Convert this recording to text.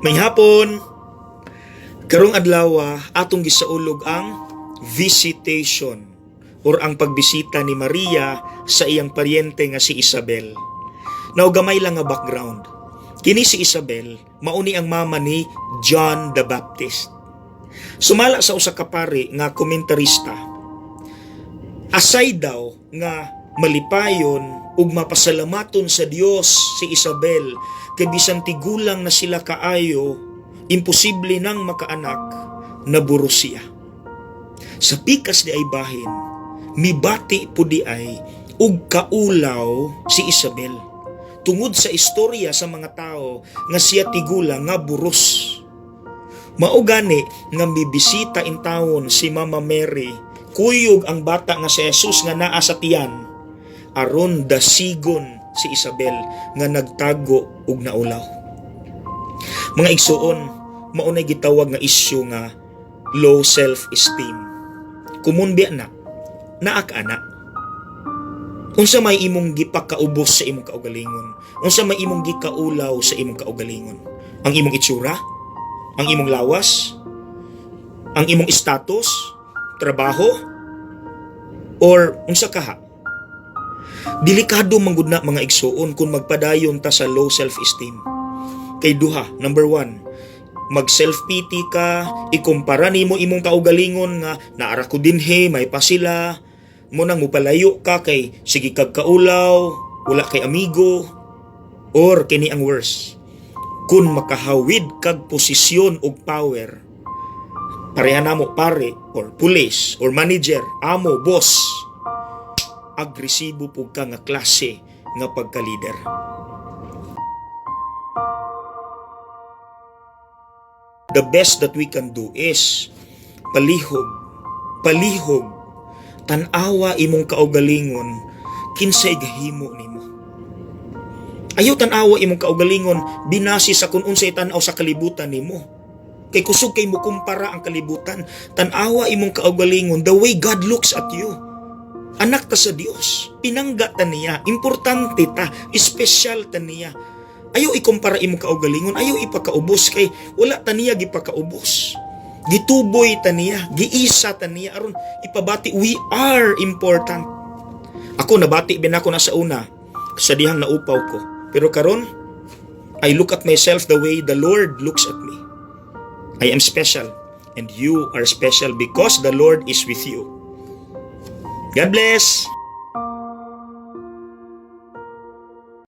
May hapon, karong adlaw atong gisaulog ang visitation or ang pagbisita ni Maria sa iyang paryente nga si Isabel. Now gamay lang nga background. Kini si Isabel mauni ang mama ni John the Baptist. Sumala sa usa ka pari nga komentarista. Asay daw nga malipayon ug mapasalamaton sa Dios si Isabel kay bisan tigulang na sila kaayo imposible nang makaanak na buro siya. Sa pikas di ay bahin, mibati po di ay ug kaulaw si Isabel. Tungod sa istorya sa mga tao nga siya tigulang nga buros. Mao gani nga mibisita in taon si Mama Mary, kuyog ang bata nga si Jesus nga naa sa tiyan. Aron dasigon si Isabel nga nagtago ug naulaw. Mga igsuon, maunay gitawag nga isyu nga low self-esteem. Kumun biya na, naa ka ana. Unsa may imong gipakaubos sa imong kaugalingon? Unsa may imong gikaulaw sa imong kaugalingon? Ang imong itsura? Ang imong lawas? Ang imong status? Trabaho? Or unsa ka ha? Delikado manggud na mga igsuon kung magpadayon ta sa low self-esteem. Kay duha, number one, mag self-pity ka, ikumpara nimo imong kaugalingon nga naara ko dinhe, may pa sila, mo nang mupalayo ka kay sige kag kaulaw, wala kay amigo, or kini ang worst. Kung makahawid kag posisyon ug power, pareha namo pare or police or manager, amo, boss, agresibo pug ka nga klase nga pagka-leader. The best that we can do is palihog, palihog, tanawa imong kaugalingon kinsay gahimo nimo. Ayaw tanawa imong kaugalingon binasi sa kun unsay tan-aw sa kalibutan nimo. Kay kusog kay mo kumpara ang kalibutan, tanawa imong kaugalingon the way God looks at you. Anak ta sa Dios, pinangga ta niya, importante ta, espesyal ta niya. Ayaw ikumpara imong kaugalingon, ayaw ipakaubos kay wala ta niya gipakaubos. Gituboy ta niya, giisa ta niya aron ipabati we are important. Ako nabati bin ako na sa una sa dihang naupaw ko. Pero karon I look at myself the way the Lord looks at me. I am special and you are special because the Lord is with you. God bless.